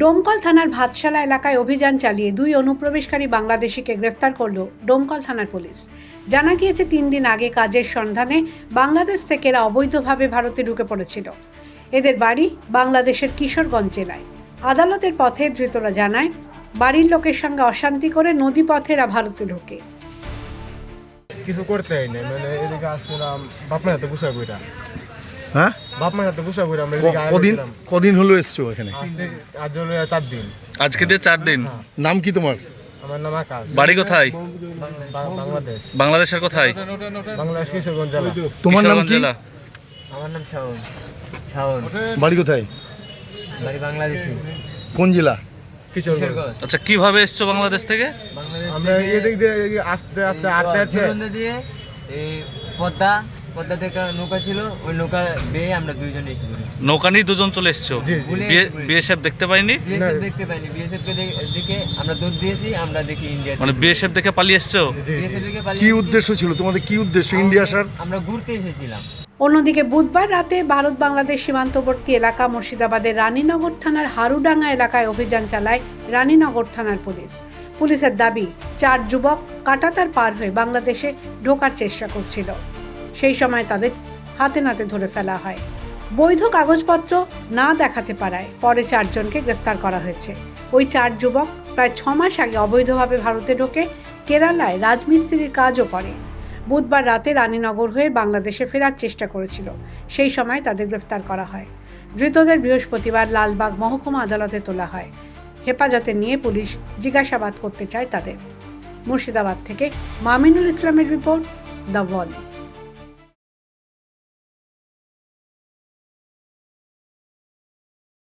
ডোমকল থানার ভাতশালা এলাকায় অভিযান চালিয়ে দুই অনুপ্রবেশকারী বাংলাদেশিকে গ্রেফতার করল ডোমকল থানার পুলিশ। জানা গিয়েছে তিন দিন আগে কাজের সন্ধানে বাংলাদেশ থেকে এরা অবৈধভাবে ভারতে ঢুকে পড়েছিল। এদের বাড়ি বাংলাদেশের কিশোরগঞ্জ জেলায়। আদালতের পথে ধৃতরা জানায় বাড়ির লোকের সঙ্গে অশান্তি করে নদী পথে এরা ভারতে ঢোকে। কিছু করতে হয় না মানে এদিকে আসছিলাম বাপ মায়ের হাতে গুছা কইরা। হ্যাঁ? বাপ কইরা আমরা কদিন কদিন হলো এসছো এখানে? আজ হলো চার দিন। আজকে দিয়ে চার দিন? হ্যাঁ। নাম কি তোমার? আমার নাম আকাশ। বাড়ি কোথায়? বাংলাদেশ। বাংলাদেশের কোথায়? বাংলাদেশ কিশোরগঞ্জ জেলা। তোমার নাম কি? আমার নাম শাওন। শাওন। বাড়ি কোথায়? বাড়ি বাংলাদেশি। কোন জেলা? কিশোরগঞ্জ। আচ্ছা কীভাবে এসছো বাংলাদেশ থেকে? আমরা এদিক দিয়ে আস্তে আস্তে আটতে আটতে। দিয়ে এই পদ্মা পদ্মা থেকে নৌকা ছিল ওই নৌকা বেয়ে আমরা দুইজন এসেছি নৌকা নিয়ে দুজন চলে এসছো। বিএসএফ দেখতে পাইনি? বিএসএফ দেখতে পাইনি। বিএসএফ কে দেখে আমরা দৌড় দিয়েছি আমরা দেখি ইন্ডিয়া মানে বিএসএফ দেখে পালিয়ে এসছো? কি উদ্দেশ্য ছিল? তোমাদের কি উদ্দেশ্য ইন্ডিয়া আসার? আমরা ঘুরতে এসেছিলাম। অন্যদিকে বুধবার রাতে ভারত বাংলাদেশ সীমান্তবর্তী এলাকা মুর্শিদাবাদের রানীনগর থানার হারুডাঙ্গা এলাকায় অভিযান চালায় রানীনগর থানার পুলিশ। পুলিশের দাবি চার যুবক কাটাতার পার হয়ে বাংলাদেশে ঢোকার চেষ্টা করছিল। সেই সময় তাদের হাতে নাতে ধরে ফেলা হয়। বৈধ কাগজপত্র না দেখাতে পারায় পরে চারজনকে গ্রেফতার করা হয়েছে। ওই চার যুবক প্রায় ছ মাস আগে অবৈধভাবে ভারতে ঢোকে, কেরালায় রাজমিস্ত্রির কাজও করে। বুধবার রাতে রানীনগর হয়ে বাংলাদেশে ফেরার চেষ্টা করেছিল। সেই সময় তাদের গ্রেফতার করা হয়। ধৃতদের বৃহস্পতিবার লালবাগ মহকুমা আদালতে তোলা হয়। হেফাজতে নিয়ে পুলিশ জিজ্ঞাসাবাদ করতে চায় তাদের। মুর্শিদাবাদ থেকে মামিনুল ইসলামের রিপোর্ট দ্য ওয়াল